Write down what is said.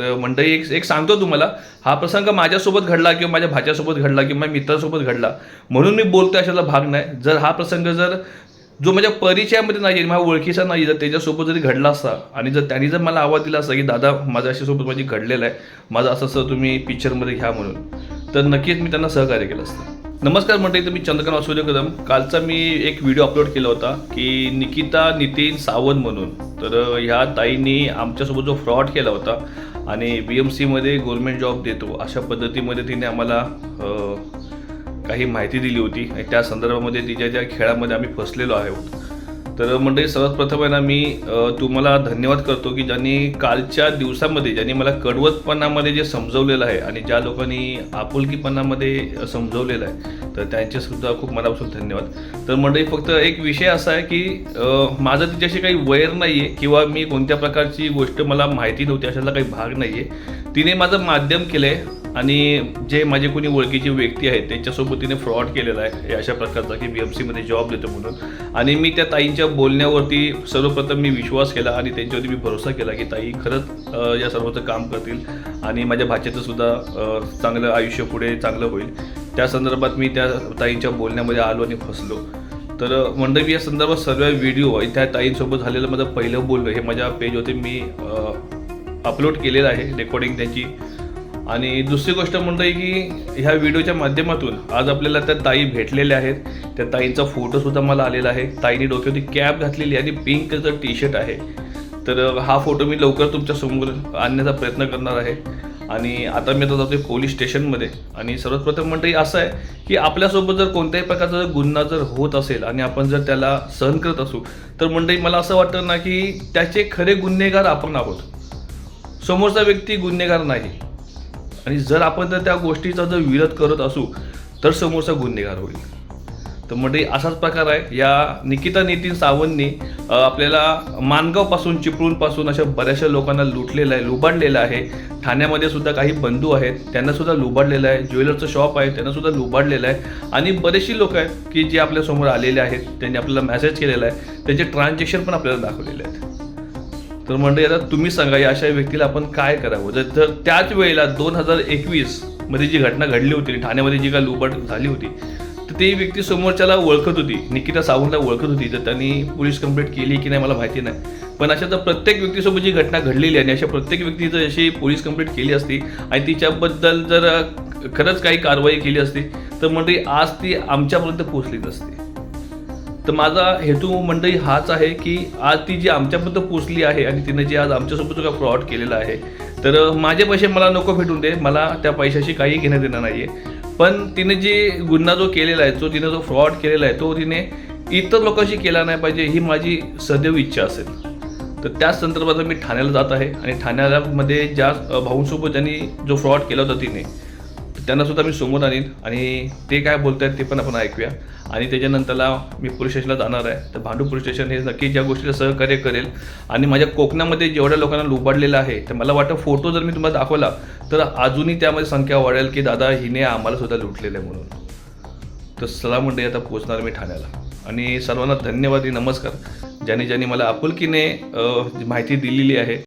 तर मंडळी एक एक सांगतो तुम्हाला हा प्रसंग माझ्यासोबत घडला किंवा माझ्या भाच्यासोबत घडला किंवा माझ्या मित्रासोबत घडला म्हणून मी बोलतो अशाचा भाग नाही. जर हा प्रसंग जर जो माझ्या परिचयामध्ये नाही माझ्या ओळखीचा नाही जर त्याच्यासोबत जरी घडला असता आणि जर त्यांनी जर मला आवाज दिला असता की दादा माझ्या सोबत माझी घडलेलं आहे माझं असं असं तुम्ही पिक्चरमध्ये घ्या म्हणून तर नक्कीच मी त्यांना सहकार्य केलं असतं. नमस्कार मंडळी तर मी चंद्रकांत वासुदेव कदम. कालचा मी एक व्हिडिओ अपलोड केला होता की निकिता नितीन सावंत म्हणून. तर ह्या ताईंनी आमच्यासोबत जो फ्रॉड केला होता आणि बी एम सीमध्ये गव्हर्मेंट जॉब देतो अशा पद्धतीमध्ये तिने आम्हाला काही माहिती दिली होती. आणि त्या संदर्भामध्ये तिच्या ज्या खेळामध्ये आम्ही फसलेलो आहोत तर मंडळी सर्वात प्रथम आहे ना मी तुम्हाला धन्यवाद करतो की ज्यांनी कालच्या दिवसामध्ये ज्यांनी मला कडवतपणामध्ये जे समजवलेलं आहे आणि ज्या लोकांनी आपुलकीपणामध्ये समजवलेलं आहे तर त्यांचेसुद्धा खूप मनापासून धन्यवाद. तर मंडळी फक्त एक विषय असा आहे की माझं तिच्याशी काही वैर नाही आहे किंवा मी कोणत्या प्रकारची गोष्ट मला माहिती नव्हती अशाला काही भाग नाही आहे तिने माझं माध्यम केलं आहे आणि जे माझे कोणी ओळखीचे व्यक्ती आहेत त्यांच्यासोबत तिने फ्रॉड केलेला आहे हे अशा प्रकारचा की बी एम सीमध्ये जॉब देतो म्हणून. आणि मी त्या ताईंच्या बोलण्यावरती सर्वप्रथम मी विश्वास केला आणि त्यांच्यावरती मी भरोसा केला की ताई खरंच या सर्वाचं काम करतील आणि माझ्या भाच्याचं सुद्धा चांगलं आयुष्य पुढे चांगलं होईल. त्या संदर्भात मी त्या ताईंच्या बोलण्यामध्ये आलो आणि फसलो. तर मंडळी या संदर्भात सर्व व्हिडिओ त्या ताईंसोबत झालेलं माझं पहिलं बोलणं हे माझ्या पेजवरती मी अपलोड केलेलं आहे रेकॉर्डिंग त्याची. आणि दुसरी गोष्ट म्हणतोय की ह्या व्हिडिओच्या माध्यमातून आज आपल्याला त्या ताई भेटलेल्या आहेत. त्या ताईंचा फोटोसुद्धा मला आलेला आहे. ताईने डोक्यावरती कॅप घातलेली आहे आणि पिंक कलरचं टी शर्ट आहे. तर हा फोटो मी लवकर तुमच्यासमोर आणण्याचा प्रयत्न करणार आहे. आणि आता मी आता जातोय पोलीस स्टेशनमध्ये. आणि सर्वात प्रथम म्हणते असं आहे की आपल्यासोबत जर कोणत्याही प्रकारचा जर गुन्हा जर होत असेल आणि आपण जर त्याला सहन करत असू तर मंडळी मला असं वाटतं ना की त्याचे खरे गुन्हेगार आपण आहोत. समोरचा व्यक्ती गुन्हेगार नाही. आणि जर आपण जर त्या गोष्टीचा जर विरोध करत असू तर समोरचा गुन्हेगार होईल. तर म्हणजे असाच प्रकार आहे. या निकिता नितीन सावंतनी आपल्याला मानगावपासून चिपळूणपासून अशा बऱ्याचशा लोकांना लुटलेलं आहे लुबाडलेलं आहे. ठाण्यामध्ये सुद्धा काही बंधू आहेत त्यांनासुद्धा लुबाडलेलं आहे. ज्वेलरचं शॉप आहे त्यांनासुद्धा लुबाडलेलं आहे. आणि बरेचशी लोक आहेत की जे आपल्यासमोर आलेले आहेत त्यांनी आपल्याला मेसेज केलेला आहे. त्यांचे ट्रान्झॅक्शन पण आपल्याला दाखवलेले आहेत. तर म्हणजे आता तुम्ही सांगा या अशा व्यक्तीला आपण काय करावं? जर तर त्याच वेळेला दोन हजार एकवीसमध्ये जी घटना घडली होती ठाण्यामध्ये जी काय लुबट झाली होती तर ती व्यक्ती समोरच्याला ओळखत होती निकिता सावंतला ओळखत होती तर त्यांनी पोलीस कंप्लेंट केली की नाही मला माहिती नाही. पण अशा तर प्रत्येक व्यक्तीसोबत जी घटना घडलेली आहे आणि अशा प्रत्येक व्यक्ती जर अशी पोलीस कंप्लेंट केली असती आणि तिच्याबद्दल जर खरंच काही कारवाई केली असती तर म्हणजे आज ती आमच्यापर्यंत पोहोचलीच असते. तर माझा हेतू मंडळी हाच आहे की आज ती जी आमच्यापर्यंत पोचली आहे आणि तिने जे आज आमच्यासोबत जो फ्रॉड केलेला आहे तर माझे पैसे मला नको भेटून दे मला त्या पैशाशी काही घेणं देणं नाही आहे पण तिने जे गुन्हा जो केलेला आहे जो तिने जो फ्रॉड केलेला आहे तो तिने इतर लोकांशी केला नाही पाहिजे ही माझी सदैव इच्छा असेल. तर त्याच संदर्भात मी ठाण्याला जात आहे आणि ठाण्यामध्ये ज्या भाऊंसोबत ज्यांनी जो फ्रॉड केला होता तिने त्यांना सुद्धा मी समोर आणीन. आणि ते काय बोलत आहेत ते पण आपण ऐकूया. आणि त्याच्यानंतरला मी पोलीस स्टेशनला जाणार आहे. तर भांडू पोलीस स्टेशन हे नक्की ज्या गोष्टीला सहकार्य करेल. आणि माझ्या कोकणामध्ये जेवढ्या लोकांना लुबाडलेलं आहे तर मला वाटतं फोटो जर मी तुम्हाला दाखवला तर अजूनही त्यामध्ये संख्या वाढेल की दादा हिने आम्हाला सुद्धा लुटलेलं आहे म्हणून. तर सला म्हणजे आता पोहोचणार मी ठाण्याला. आणि सर्वांना धन्यवाद नमस्कार. ज्यांनी ज्यांनी मला आपुलकीने माहिती दिलेली आहे.